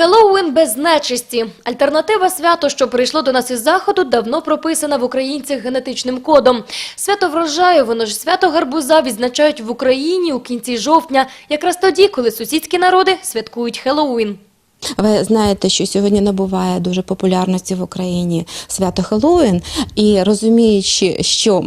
Хеллоуін без нечисті. Альтернатива свято, що прийшло до нас із заходу, давно прописана в українцях генетичним кодом. Свято врожаю, воно ж свято гарбуза відзначають в Україні у кінці жовтня, якраз тоді, коли сусідські народи святкують Хеллоуін. Ви знаєте, що сьогодні набуває дуже популярності в Україні свято Хеллоуін, і розуміючи, що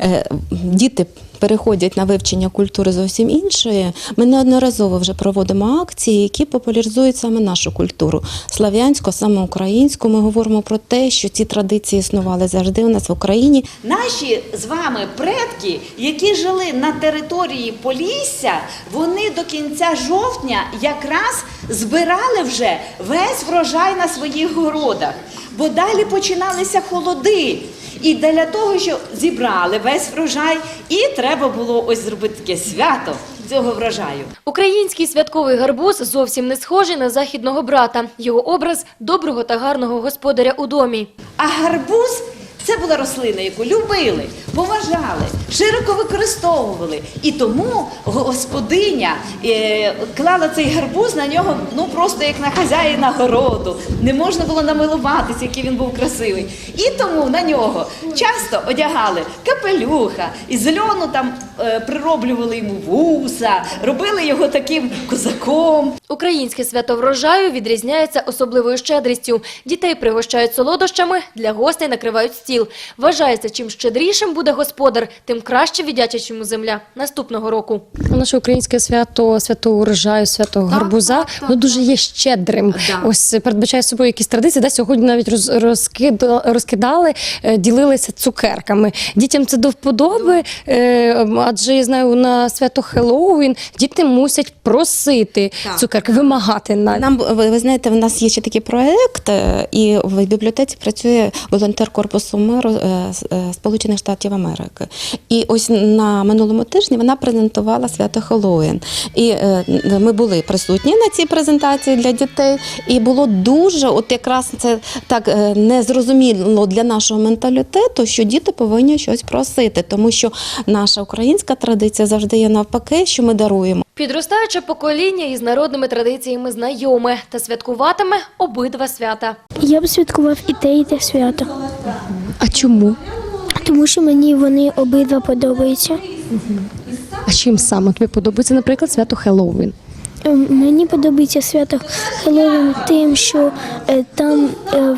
е, діти. Переходять на вивчення культури зовсім іншої. Ми неодноразово вже проводимо акції, які популяризують саме нашу культуру слав'янську, саме українську. Ми говоримо про те, що ці традиції існували завжди у нас в Україні. Наші з вами предки, які жили на території Полісся, вони до кінця жовтня якраз збирали вже весь врожай на своїх городах, бо далі починалися холоди. І для того, що зібрали весь врожай, і треба було ось зробити таке свято цього врожаю. Український святковий гарбуз зовсім не схожий на західного брата. Його образ доброго та гарного господаря у домі. А гарбуз це була рослина, яку любили, поважали, широко використовували. І тому господиня е, клала цей гарбуз на нього ну просто як на хазяїна городу. Не можна було намилуватися, який він був красивий. І тому на нього часто одягали капелюха, із льону там е, прироблювали йому вуса, робили його таким козаком. Українське свято врожаю відрізняється особливою щедрістю. Дітей пригощають солодощами, для гостей накривають стіл. Вважається, чим щедрішим буде господар, тим краще віддячить йому земля наступного року. Наше українське свято, свято урожаю, свято гарбуза, воно дуже є щедрим. Ось передбачає собою якісь традиції. Да, сьогодні навіть роз, розкида- розкидали, е, ділилися цукерками. Дітям це до вподоби, е, адже я знаю, на свято Хеллоуін діти мусять просити цукерки, вимагати навіть. Нам ви, ви знаєте, в нас є ще такий проект, е, і в бібліотеці працює волонтер корпусу миру е, е, Сполучених Штатів Америки. І ось на минулому тижні вона презентувала свято Хеллоуін. І е, ми були присутні на цій презентації для дітей. І було дуже, от якраз це так незрозуміло для нашого менталітету, що діти повинні щось просити, тому що наша українська традиція завжди є навпаки, що ми даруємо. Підростаюче покоління із народними традиціями знайоме та святкуватиме обидва свята. Я б святкував і те, і те свято, А чому? тому що мені вони обидва подобаються. А чим саме тобі подобається, наприклад, свято Хеллоуін? Ем, Мені подобається свято Хеллоуін тим, що е, там е,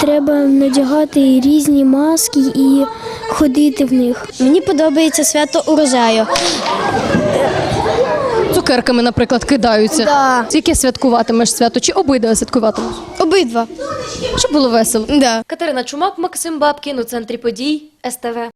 треба надягати різні маски і ходити в них. Мені подобається свято урожаю. Цукерками, наприклад, кидаються. Да. Яке святкуватимеш свято? Чи обидва святкуватимеш? Обидва. Щоб було весело. Да. Катерина Чумак, Максим Бабкін у центрі подій СТВ.